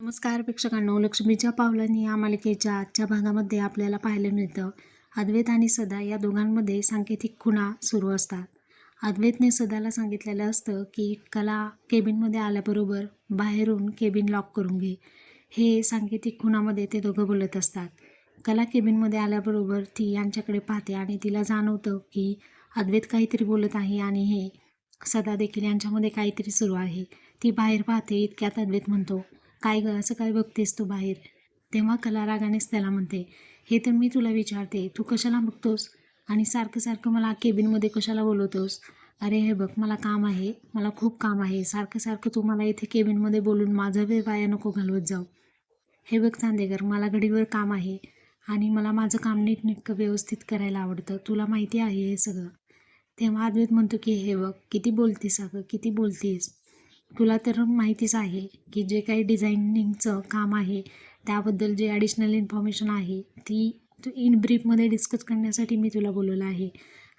नमस्कार प्रेक्षकांनो लक्ष्मीच्या पावलांनी या मालिकेच्या आजच्या भागामध्ये आपल्याला पाहायला मिळतं. अद्वैत आणि सदा या दोघांमध्ये सांकेतिक खुणा सुरू असतात. अद्वैतने सदाला सांगितलेलं असतं की कला केबिनमध्ये आल्याबरोबर बाहेरून केबिन लॉक करून घे. हे सांकेतिक खुणामध्ये ते दोघं बोलत असतात. कला केबिनमध्ये आल्याबरोबर ती यांच्याकडे पाहते आणि तिला जाणवतं की अद्वैत काहीतरी बोलत आहे आणि हे सदा देखील यांच्यामध्ये काहीतरी सुरू आहे. ती बाहेर पाहते इतक्यात अद्वैत म्हणतो काय ग असं काय बघतेस तू बाहेर? तेव्हा कला रागानेच त्याला म्हणते हे तर मी तुला विचारते तू कशाला बघतोस? आणि सारखं सारखं मला केबिनमध्ये कशाला बोलवतोस? अरे हे बघ मला काम आहे मला खूप काम आहे सारखं सारखं तू मला इथे केबिनमध्ये बोलून माझा वेळ वाया नको घालवत जाऊ. हे बघ चांदेकर मला घडीवर काम आहे आणि मला माझं काम नीटनेटकं व्यवस्थित करायला आवडतं. तुला माहिती आहे हे सगळं? तेव्हा अद्वैत म्हणतो की हे बघ किती बोलतीस अगं किती बोलतीस? तुला तर माहितीच आहे की जे काही डिझायनिंगचं काम आहे त्याबद्दल जे ॲडिशनल इन्फॉर्मेशन आहे ती तू इन ब्रीफमध्ये डिस्कस करण्यासाठी मी तुला बोलवलं आहे.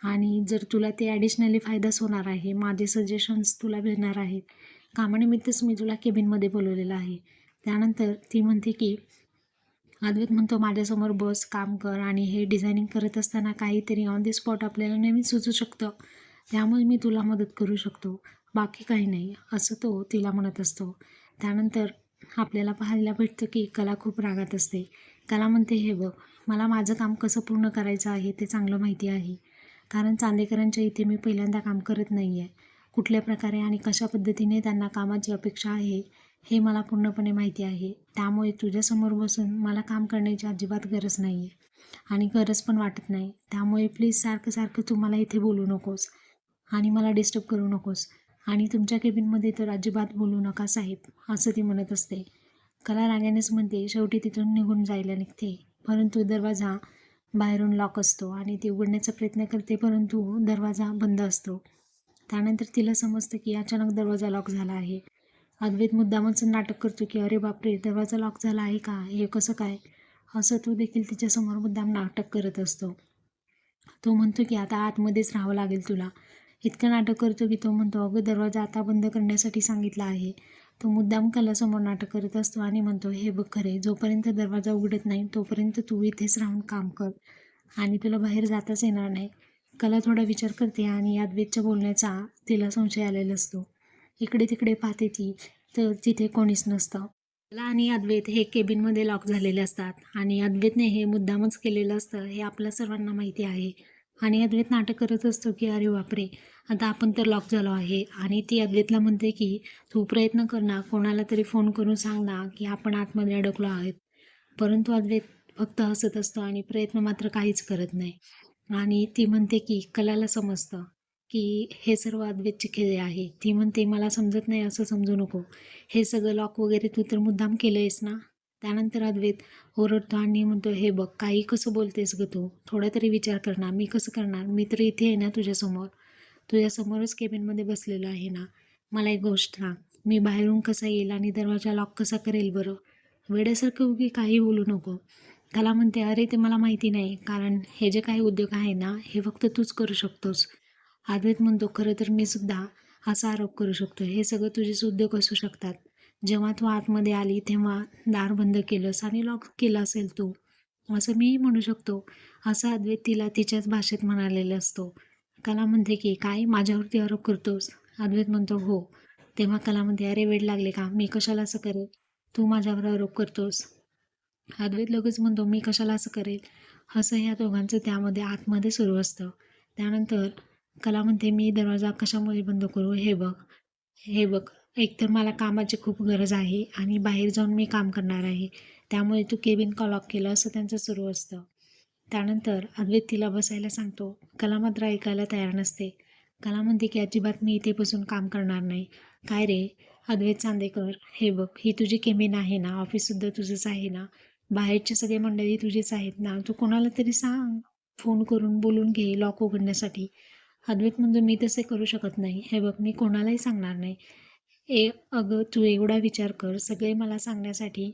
आणि जर तुला ते ॲडिशनली फायदाच होणार आहे माझे सजेशन्स तुला मिळणार आहेत कामानिमित्तच मी तुला केबिनमध्ये बोलवलेलं आहे. त्यानंतर ती म्हणते की अद्वैत म्हणतो माझ्यासमोर बस काम कर आणि हे डिझायनिंग करत असताना काहीतरी ऑन दी स्पॉट आपल्याला नवीन सुचू शकतं. त्यामुळे मी तुला मदत करू शकतो. बाकी काही नाही. असं तो तिला म्हणत असतो. त्यानंतर आपल्याला पाहायला भेटतं की कला खूप रागात असते. कला म्हणते हे बघ मला माझं काम कसं पूर्ण करायचं आहे ते चांगलं माहिती आहे. कारण चांदेकरांच्या इथे मी पहिल्यांदा काम करत नाही आहे कुठल्या प्रकारे आणि कशा पद्धतीने त्यांना कामाची अपेक्षा आहे हे मला पूर्णपणे माहिती आहे. त्यामुळे तुझ्यासमोर बसून मला काम करण्याची अजिबात गरज नाही आहे आणि गरज पण वाटत नाही. त्यामुळे प्लीज सारखं सारखं तू मला इथे बोलू नकोस आणि मला डिस्टर्ब करू नकोस. आणि तुमच्या केबिनमध्ये तर अजिबात बोलू नका साहेब असं ती म्हणत असते. कला रागानेच म्हणते शेवटी तिथून निघून जायला निघते. परंतु दरवाजा बाहेरून लॉक असतो आणि ती उघडण्याचा प्रयत्न करते परंतु दरवाजा बंद असतो. त्यानंतर तिला समजतं की अचानक दरवाजा लॉक झाला आहे. अद्वैत मुद्दामच नाटक करतो की अरे बापरे दरवाजा लॉक झाला आहे का? हे कसं काय? असं तो देखील तिच्यासमोर मुद्दाम नाटक करत असतो. तो म्हणतो की आता आतमध्येच राहावं लागेल तुला. इतकं नाटक करतो की तो म्हणतो अगं दरवाजा आता बंद करण्यासाठी सांगितला आहे. तो मुद्दाम कलासमोर नाटक करत असतो आणि म्हणतो हे बघ खरे जोपर्यंत दरवाजा उघडत नाही तोपर्यंत तू इथेच राहून काम कर आणि तुला बाहेर जाताच येणार नाही. कला थोडा विचार करते आणि अद्वैतच्या बोलण्याचा तिला संशय आलेला असतो. इकडे तिकडे पाहते ती तर तिथे कोणीच नसतं. कला आणि अद्वैत हे केबिनमध्ये लॉक झालेले असतात आणि अद्वैतने हे मुद्दामच केलेलं असतं हे आपल्या सर्वांना माहिती आहे. आणि अद्वैत नाटक करत असतो की अरे बापरे आता आपण तर लॉक झालो आहे. आणि ती अद्वैतला म्हणते की तू प्रयत्न कर ना कोणाला तरी फोन करून सांग ना की आपण आतमध्ये अडकलो आहोत. परंतु अद्वैत फक्त हसत असतो आणि प्रयत्न मात्र काहीच करत नाही. आणि ती म्हणते की कलाला समजतं की हे सर्व अद्वैतचे खेळ आहे. ती म्हणते मला समजत नाही असं समजू नको. हे सगळं लॉक वगैरे तू तर मुद्दाम केलं आहेस ना? त्यानंतर अद्वैत ओरडतो आणि म्हणतो हे बघ काही कसं बोलतेस ग तू? थोडा तरी विचार करणार. मी कसं करणार? मी तर इथे आहे ना तुझ्यासमोर. तुझ्यासमोरच केबिनमध्ये बसलेलो आहे ना. मला एक गोष्ट सांग. मी बाहेरून कसा येईल आणि दरवाजा लॉक कसा करेल बरं? वेड्यासारखं की काही बोलू नको. त्याला म्हणते अरे ते मला माहिती नाही. कारण हे जे काही उद्योग आहे ना हे फक्त तूच करू शकतोस. अद्वैत म्हणतो खरं तर मी सुद्धा असा आरोप करू शकतो. हे सगळं तुझेच उद्योग असू शकतात. जेव्हा तू आतमध्ये आली तेव्हा दार बंद केलंस आणि लॉक केलं असेल तू. असं मीही म्हणू शकतो. असं अद्वैत तिला तिच्याच भाषेत म्हणालेलं असतो. कला म्हणते की काय? माझ्यावरती आरोप करतोस? अद्वैत म्हणतो हो. तेव्हा कला म्हणते अरे वेळ लागले का? मी कशाला असं करेल? तू माझ्यावर आरोप करतोस. अद्वैत लगेच म्हणतो मी कशाला असं करेल? असं ह्या दोघांचं त्यामध्ये आतमध्ये सुरू असतं. त्यानंतर कला म्हणते मी दरवाजा कशामुळे बंद करू? हे बघ. हे बघ. एकतर मला कामाची खूप गरज आहे आणि बाहेर जाऊन मी काम करणार आहे. त्यामुळे तू केबिन कॉलॉक केलं असं त्यांचं सुरू असतं. त्यानंतर अद्वैत तिला बसायला सांगतो कला मात्र ऐकायला तयार नसते कला म्हणते की अजिबात मी इथे बसून काम करणार नाही. काय रे? अद्वैत चांदेकर हे बघ ही तुझी केबिन आहे ना? ऑफिससुद्धा तुझंच आहे ना? बाहेरचे सगळे मंडळी तुझीच आहेत ना? तू कोणाला तरी सांग. फोन करून बोलून घे लॉक उघडण्यासाठी. अद्वैत म्हणजे मी तसे करू शकत नाही. हे बघ मी कोणालाही सांगणार नाही. ए अगं तू एवढा विचार कर. सगळे मला सांगण्यासाठी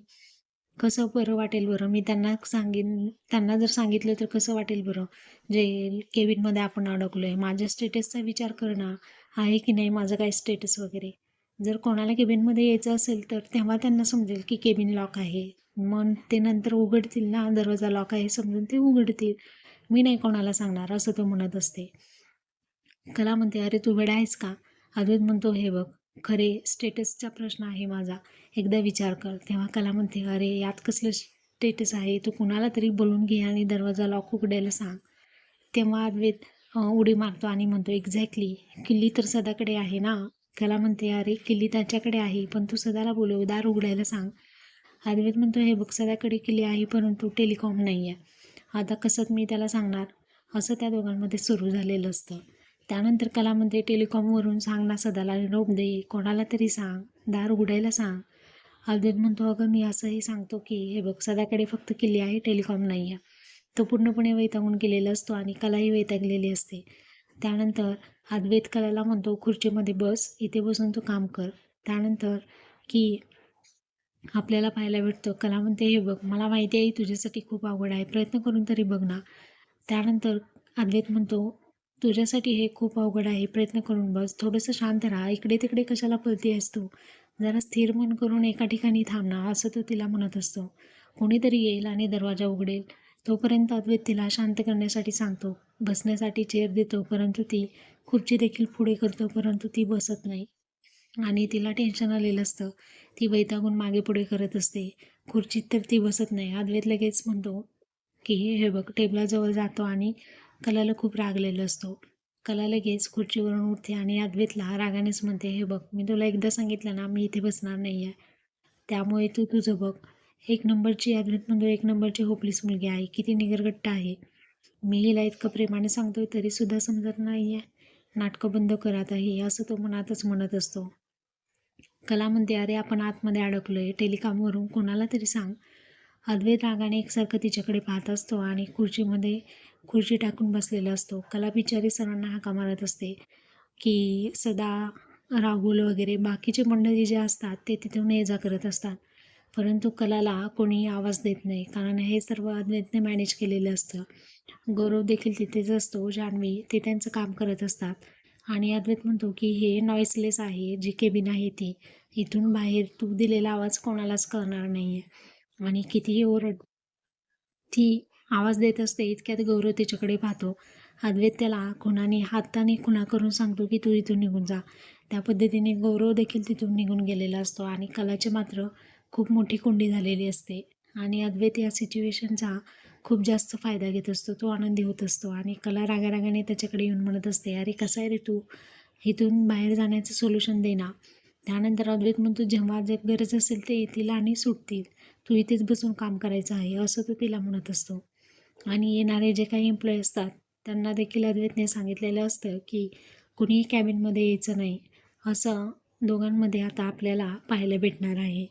कसं बरं वाटेल बरं? मी त्यांना सांगेन त्यांना जर सांगितलं तर कसं वाटेल बरं? जे केबिनमध्ये आपण अडकलो आहे माझ्या स्टेटसचा विचार करणार आहे की नाही माझं काय स्टेटस वगैरे? जर कोणाला केबिनमध्ये यायचं असेल तर तेव्हा त्यांना समजेल की केबिन लॉक आहे. मग ते नंतर उघडतील ना दरवाजा लॉक आहे समजून ते उघडतील. मी नाही कोणाला सांगणार असं तो म्हणत असते. कला म्हणते अरे तू वेडा आहेस का? अद्वैत म्हणतो हे बघ खरे स्टेटसचा प्रश्न आहे माझा. एकदा विचार कर. तेव्हा कला म्हणते अरे यात कसलं स्टेटस आहे? तू कुणाला तरी बोलून घे आणि दरवाजा लॉक उघडायला सांग. तेव्हा अद्वैत उडी मारतो आणि म्हणतो एक्झॅक्टली किल्ली तर सदाकडे आहे ना? कला म्हणते अरे किल्ली त्याच्याकडे आहे पण तू सदाला बोलव दार उघडायला सांग. अद्वैत म्हणतो हे बघ सदाकडे किल्ली आहे परंतु टेलिकॉम नाही आहे आता कसं मी त्याला सांगणार? असं त्या दोघांमध्ये सुरू झालेलं असतं. त्यानंतर कला म्हणते टेलिकॉमवरून सांग ना सदाला निरोप दे कोणाला तरी सांग दार उघडायला सांग. अद्वैत म्हणतो अगं मी असंही सांगतो की हे बघ सदाकडे फक्त किल्ली आहे टेलिकॉम नाही आहे. तो पूर्णपणे वैतागून गेलेला असतो आणि कलाही वैतागलेली असते. त्यानंतर अद्वैत कलाला म्हणतो खुर्चीमध्ये बस इथे बसून तू काम कर. त्यानंतर की आपल्याला पाहायला भेटतं कला म्हणते हे बघ मला माहिती आहे तुझ्यासाठी खूप आवड आहे प्रयत्न करून तरी बघ ना. त्यानंतर अद्वैत म्हणतो तुझ्यासाठी हे खूप अवघड आहे. प्रयत्न करून बस. थोडंसं शांत राहा. इकडे तिकडे कशाला पळती असतो तू? जरा स्थिर मन करून एका ठिकाणी थांबणा असं तो तिला म्हणत असतो. कोणीतरी येईल आणि दरवाजा उघडेल. तोपर्यंत अद्वैत तिला शांत करण्यासाठी सांगतो. बसण्यासाठी चेअर देतो परंतु ती खुर्ची देखील पुढे करतो परंतु ती बसत नाही. आणि तिला टेन्शन आलेलं असतं. ती वैतागून मागे पुढे करत असते. खुर्चीत तर ती बसत नाही. अद्वैत लगेच म्हणतो की हे बघ टेबलाजवळ जातो आणि कलाला खूप रागलेला असतो. कला लगेच खुर्चीवरून उठते आणि अद्वैतला रागानेच म्हणते हे बघ मी तुला एकदा सांगितलं ना मी इथे बसणार नाही आहे त्यामुळे तू तुझं बघ. एक नंबरची अद्वैत म्हणतो एक नंबरची होपलीस मुलगी आहे. किती निगरगट्ट आहे. मी हिला इतकं प्रेमाने सांगतोय तरीसुद्धा समजत नाही आहे नाटकं बंद करत आहे असं तो मनातच म्हणत असतो. कला म्हणते अरे आपण आतमध्ये अडकलो आहे टेलिकॉमवरून कोणाला तरी सांग. अद्वैत रागाने एकसारखं तिच्याकडे पाहत असतो आणि खुर्चीमध्ये खुर्ची टाकून बसलेला असतो. कला बिचारी सर्वांना हाका मारत असते की सदा राहुल वगैरे बाकीचे मंडळी जे असतात ते तिथून ये जा करत असतात. परंतु कलाला कोणी आवाज देत नाही. कारण हे सर्व अद्वैतने मॅनेज केलेलं असतं. गौरव देखील तिथेच असतो जान्हवी. ते त्यांचं काम करत असतात. आणि अद्वैत म्हणतो की हे नॉईसलेस आहे. जी केबिन आहे ती. इथून बाहेर तू दिलेला आवाज कोणालाच कळणार नाही आहे आणि कितीही ओरड ती आवाज देत असते इतक्यात गौरव तिच्याकडे पाहतो. अद्वैत त्याला खुणाने हाताने खुणा करून सांगतो की तू इथून निघून जा. त्या पद्धतीने गौरव देखील तिथून निघून गेलेला असतो आणि कलाचे मात्र खूप मोठी कुंडी झालेली असते. आणि अद्वैत या सिच्युएशनचा खूप जास्त फायदा घेत असतो तो आनंदी होत असतो आणि कला रागारागाने त्याच्याकडे येऊन म्हणत असते अरे कसं आहे रे तू? इथून बाहेर जाण्याचं सोल्युशन दे ना. त्यानंतर अद्वैत म्हणतो जेव्हा जे गरज असेल ते येतील आणि सुटतील. तू इथेच बसून काम करायचं आहे असं तो तिला म्हणत असतो. आणि येणारे जे काही एम्प्लॉई असतात त्यांना देखील अद्वैतने सांगितलेलं असतं की कुणीही कॅबिनमध्ये यायचं नाही. असं दोघांमध्ये आता आपल्याला पाहायला भेटणार आहे.